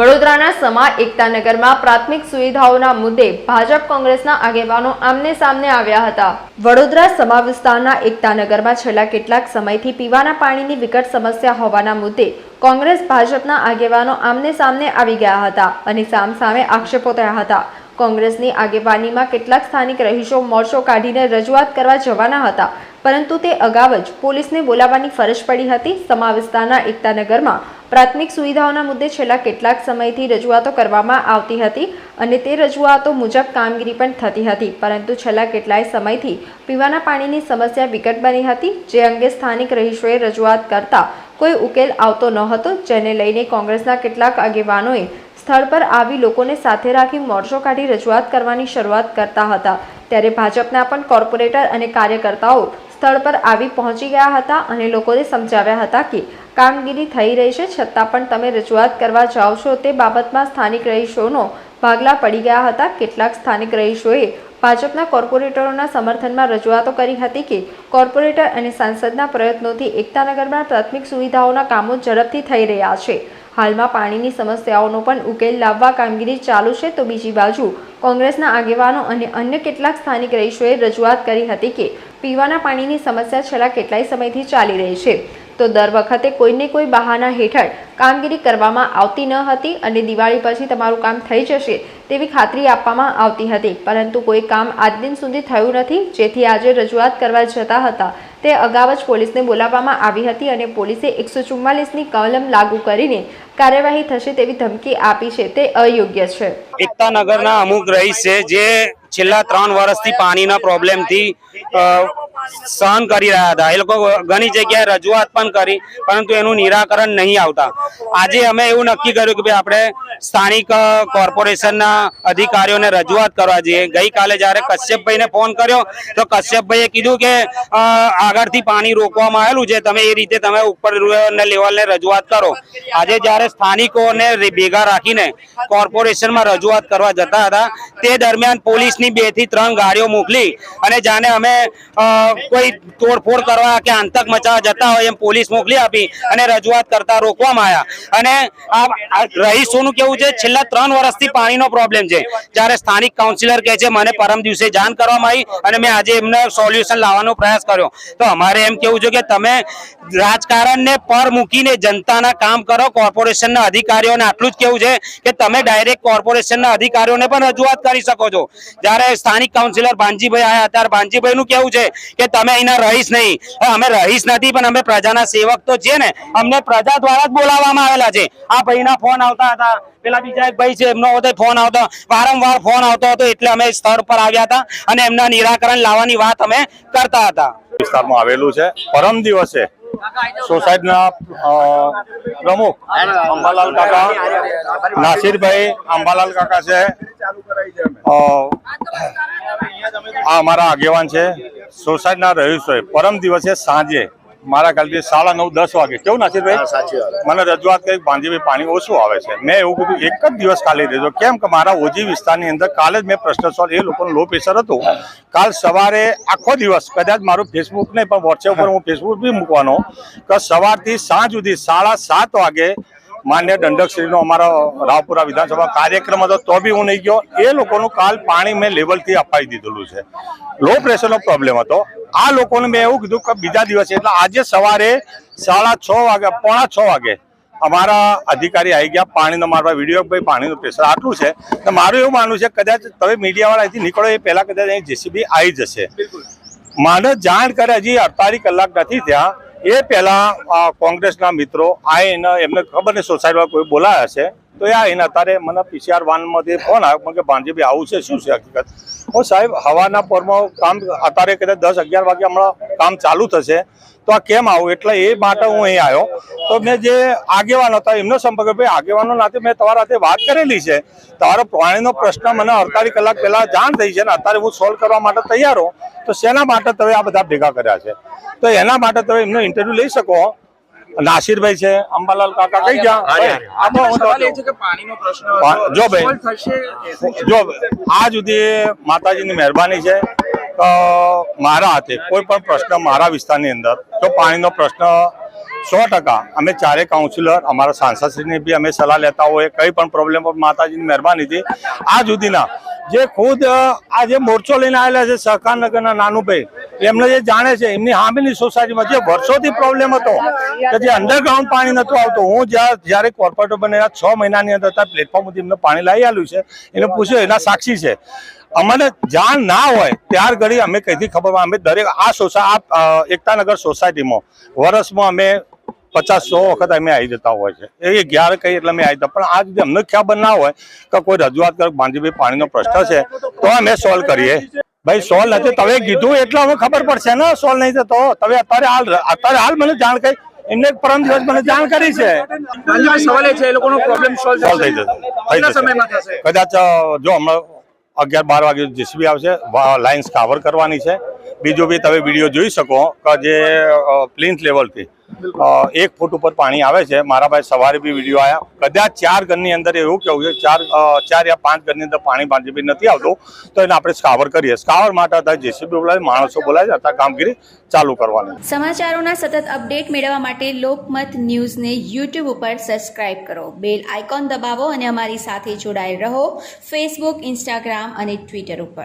વડોદરાના સમા એકતાનગરમાં પ્રાથમિક સુવિધાઓના મુદ્દે ભાજપ કોંગ્રેસના આગેવાનો આમને સામને આવ્યા હતા. વડોદરા સમા વિસ્તારના એકતાનગરમાં છેલ્લા કેટલાક સમયથી પીવાના પાણીની વિકટ સમસ્યા હોવાના મુદ્દે કોંગ્રેસ ભાજપના આગેવાનો આમને સામને આવી ગયા હતા અને સામસામે આક્ષેપો થયા હતા. કોંગ્રેસની આગેવાનીમાં કેટલાક સ્થાનિક રહીશો મોરચો કાઢીને રજૂઆત કરવા જવાના હતા, પરંતુ તે અગાઉ જ પોલીસને બોલાવવાની ફરજ પડી હતી. સમા વિસ્તારના એકતાનગરમાં પ્રાથમિક સુવિધાઓના મુદ્દે છેલ્લા કેટલાક સમયથી રજૂઆતો કરવામાં આવતી હતી અને તે રજૂઆતો મુજબ કામગીરી પણ થતી હતી, પરંતુ છેલ્લા કેટલાય સમયથી પીવાના પાણીની સમસ્યા વિકટ બની હતી. જે અંગે સ્થાનિક રહીશોએ રજૂઆત કરતા કોઈ ઉકેલ આવતો ન હતો, જેને લઈને કોંગ્રેસના કેટલાક આગેવાનોએ સ્થળ પર આવી લોકોને સાથે રાખી મોરચો કાઢી રજૂઆત કરવાની શરૂઆત કરતા હતા. ત્યારે ભાજપના પણ કોર્પોરેટર અને કાર્યકર્તાઓ સ્થળ પર આવી પહોંચી ગયા હતા અને લોકોને સમજાવ્યા હતા કે કામગીરી થઈ રહી છે, છતાં પણ તમે રજૂઆત કરવા જાઓ છો તે બાબતમાં સ્થાનિક રહીશોનો ભાગલા પડી ગયા હતા. કેટલાક સ્થાનિક રહીશોએ ભાજપના કોર્પોરેટરોના સમર્થનમાં રજૂઆતો કરી હતી કે કોર્પોરેટર અને સાંસદના પ્રયત્નોથી એકતાનગરમાં પ્રાથમિક સુવિધાઓના કામો ઝડપથી થઈ રહ્યા છે. હાલમાં પાણીની સમસ્યાઓનો પણ ઉકેલ લાવવા કામગીરી ચાલુ છે તો બીજી બાજુ કોંગ્રેસના આગેવાનો અને અન્ય કેટલાક સ્થાનિક રહીશોએ રજૂઆત કરી હતી કે પીવાના પાણીની સમસ્યા છેલ્લા કેટલાય સમયથી ચાલી રહી છે. તો દર વખતે કોઈને કોઈ બહાના હેઠળ કામગીરી કરવામાં આવતી ન હતી અને દિવાળી પછી તમારું કામ થઈ જશે તેવી ખાતરી આપવામાં આવતી હતી. પરંતુ કોઈ કામ આજ દિન સુધી થયું નથી, જેથી આજે રજૂઆત કરવા જતા હતા. તે અગાઉ જ પોલીસને બોલાવવામાં આવી હતી અને પોલીસે એકસો ચુમ્માલીસની કલમ લાગુ કરીને કાર્યવાહી થશે તેવી ધમકી આપી છે. તે અયોગ્ય છે. એકતાનગરના અમુક રહીશ છે જે છેલ્લા ત્રણ વર્ષથી પાણીના પ્રોબ્લેમથી સહન કરી રહ્યા હતા. એ લોકો ઘણી જગ્યાએ રજૂઆત પણ કરી, પરંતુ એનું નિરાકરણ નહીં આવતા. આજે અમે એવું નક્કી કર્યું કે ભાઈ આપણે સ્થાનિક કોર્પોરેશનના અધિકારીઓને રજૂઆત કરવા જઈએ. ગઈકાલે જ્યારે કશ્યપભાઈને ફોન કર્યો, તો કશ્યપભાઈએ કીધું કે આગળથી પાણી રોકવામાં આવેલું છે, તમે એ રીતે તમે ઉપર લેવલને રજૂઆત કરો. આજે જ્યારે સ્થાનિકોને ભેગા રાખીને કોર્પોરેશનમાં રજૂઆત કરવા જતા હતા, તે દરમિયાન પોલીસની બેથી ત્રણ ગાડીઓ મોકલી અને જાણે અમે કોઈ તોડફોડ કરવા કે આંતક મચાવવા જતા હોય એમ પોલીસ મોકલી આપી અને રજૂઆત કરતા રોકવામાં આવ્યા. અને આ રહીશોનું કેવું છે, છેલ્લા ત્રણ વર્ષથી પાણીનો પ્રોબ્લેમ છે. જ્યારે સ્થાનિક કાઉન્સિલર કહે છે, મને પરમ દિવસે જાણ કરવામાં આવી અને મેં આજે એમને સોલ્યુશન લાવવાનો પ્રયાસ કર્યો. તો અમારે એમ કેવું છે કે તમે રાજકારણને પર મૂકીને જનતાના કામ કરો કોર્પોરેશનના અધિકારીઓને. આટલું જ કેવું છે કે તમે ડાયરેક્ટ કોર્પોરેશનના અધિકારીઓને પણ રજૂઆત કરી શકો છો. જ્યારે સ્થાનિક કાઉન્સિલર ભાનજીભાઈ આવ્યા ત્યારે ભાનજીભાઈનું કેવું છે કે તમે અહીંના રહીશ નહીં. અમે રહીશ નથી, પણ અમે પ્રજાના સેવક તો છે ને. અમને પ્રજા દ્વારા જ બોલાવવામાં આવેલા છે. આ ભાઈના ફોન આવતા હતા. પેલા બીજા એક ભાઈ છે, એમનો બધો ફોન આવતો, વારંવાર ફોન આવતો હતો, એટલે અમે સ્થળ પર આવ્યા હતા અને એમના નિરાકરણ લાવવાની વાત અમે કરતા હતા. વિસ્તારમાં આવેલું છે. પરમ દિવસે સોસાયટીના પ્રમુખ અંબાલાલ કાકા, નાસિરભાઈ અંબાલાલ કાકા છે. આ અમારા આગેવાન છે. સોસાયટીના રહીશોએ પરમ દિવસે સાંજે મારા ખ્યાલથી સાડા નવ દસ વાગે કેવું નાસિરભાઈ મને રજૂઆત કરી ભાંજીભાઈ પાણી ઓછું આવે છે. મેં એવું કીધું એક જ દિવસ ખાલી દેજો કેમ કે મારા ઓજી વિસ્તારની અંદર કાલે જ મેં પ્રશ્ન સોલ્વ એ લોકોનું લો પ્રેશર હતું. કાલ સવારે આખો દિવસ કદાચ મારું ફેસબુક નહીં પણ વોટ્સએપ પર હું ફેસબુક બી મૂકવાનો કે સવારથી સાંજ સુધી સાડા સાત વાગે માન્ય દંડકશ્રીનો અમારો રાવપુરા વિધાનસભા કાર્યક્રમ હતો તો બી હું નહીં ગયો. એ લોકોનું કાલ પાણી મેં લેવલથી અપાઈ દીધેલું છે. લો પ્રેશરનો પ્રોબ્લેમ હતો. આ લોકોને મેં એવું કીધું કે બીજા દિવસે એટલે આજે સવારે સાડા છ વાગે પોણા છ વાગે અમારા અધિકારી આવી ગયા પાણીનો મારવા. વીડિયો ભાઈ પાણીનું પ્રેશર આટલું છે. તો મારું એવું માનવું છે કદાચ તમે મીડિયાવાળા અહીંથી નીકળો એ પહેલાં કદાચ અહીં જેસીબી આવી જશે. મને જાણ કરે હજી અડતાલીસ કલાક નથી થયા. એ પહેલા આ કોંગ્રેસના મિત્રો આવીને એમને ખબર નહીં સોસાયટીમાં કોઈ બોલાયા છે. તો એ આવીને અત્યારે મને પીસીઆર વાનમાંથી ફોન આવ્યો કે ભાનજીભાઈ આવું છે, શું છે હકીકત? હું સાહેબ, હવાના પોરમાં કામ અત્યારે કદાચ દસ અગિયાર વાગે હમણાં કામ ચાલુ થશે. તો આ કેમ આવું? એટલે એ માટે હું અહીં આવ્યો. તો મેં જે આગેવાન હતા, એમનો સંપર્ક ભાઈ આગેવાનો નાતે મેં તમારા સાથે વાત કરેલી છે. તમારો પાણીનો પ્રશ્ન મને અડતાલીસ કલાક પહેલાં જાણ થઈ છે ને અત્યારે હું સોલ્વ કરવા માટે તૈયાર હો. તો શેના માટે તમે આ બધા ભેગા કર્યા છે? તો એના માટે તમે એમનો ઇન્ટરવ્યૂ લઈ શકો. નાસિરભાઈ છે અંબાલાલ કાકા કઈ ગયા? તો- જો ભાઈ. જો આ સુધી માતાજીની મહેરબાની છે. તો મારા હાથે કોઈ પણ પ્રશ્ન મારા વિસ્તારની અંદર જો પાણીનો પ્રશ્ન સો ટકા. અમે ચારે કાઉન્સિલર અમારા સાંસદશ્રીની બી અમે સલાહ લેતા હોઈએ કંઈ પણ પ્રોબ્લેમ માતાજીની મહેરબાનીથી. આ સુધીના જે ખુદ આ જે મોરચો લઈને આવેલા છે સહકારનગરના નાનુભાઈ, એમને જે જાણે છે, એમની હામીની સોસાયટીમાં જે વર્ષોથી પ્રોબ્લેમ હતો કે જે અંડરગ્રાઉન્ડ પાણી નતું આવતું. હું જ્યાં, જ્યારે કોર્પોરેટર બનેલા છ મહિનાની અંદર ત્યાં પ્લેટફોર્મ એમને પાણી લાવી આવ્યું છે. એને પૂછ્યું, એના સાક્ષી છે? અમને જાણ ના હોય, ત્યાર ઘડી અમે કઈથી ખબર? અમે દરેક આ સોસાય આ એકતાનગર સોસાયટીમાં, વર્ષમાં અમે પચાસ સો વખત અમે આવી જતા હોય છે. એ ગયાર કઈ એટલે અમે આવી જતા. પણ આ સુધી અમને ખ્યાબર ના હોય કે કોઈ રજૂઆત કરે ભાંજીભાઈ પાણીનો પ્રશ્ન છે તો અમે સોલ્વ કરીએ. ભાઈ સોલ્વ નથી. તમે કીધું એટલે અમે ખબર પડશે ને સોલ્વ નહીં થતો. તમે અત્યારે હાલ અત્યારે હાલ મને જાણ કરી એમને પરમ દિવસ મને જાણ કરી છે સવાલ એ છે એ લોકોનો પ્રોબ્લેમ સોલ્વ થઈ જશે. કદાચ જો હમણાં અગિયાર બાર વાગે જેસીબી આવશે લાઇન્સ કાવર કરવાની છે. બીજો બી તમે વીડિયો જોઈ શકો કે જે પ્લિન્થ લેવલથી. એક ફૂટ ઉપર પાણી આવે છે. મારા પાસે સવારે બી વીડિયો આવ્યા કદાચ ચાર ઘરની અંદર એવું કેવું છે, ચાર ચાર યા પાંચ ઘરની અંદર પાણી બાંધી નથી આવતું, તો એને આપણે સ્કાવર કરીએ. સ્કાવર માટે અત્યારે જેસીબી બોલાય માણસો બોલાય છે અત્યારે કામગીરી ચાલુ કરવાની. સમાચારોના સતત અપડેટ મેળવવા માટે લોકમત ન્યૂઝને યુટ્યુબ ઉપર સબસ્ક્રાઇબ કરો. બેલ આઇકોન દબાવો અને અમારી સાથે જોડાયેલ રહો. ફેસબુક ઇન્સ્ટાગ્રામ અને ટ્વિટર ઉપર.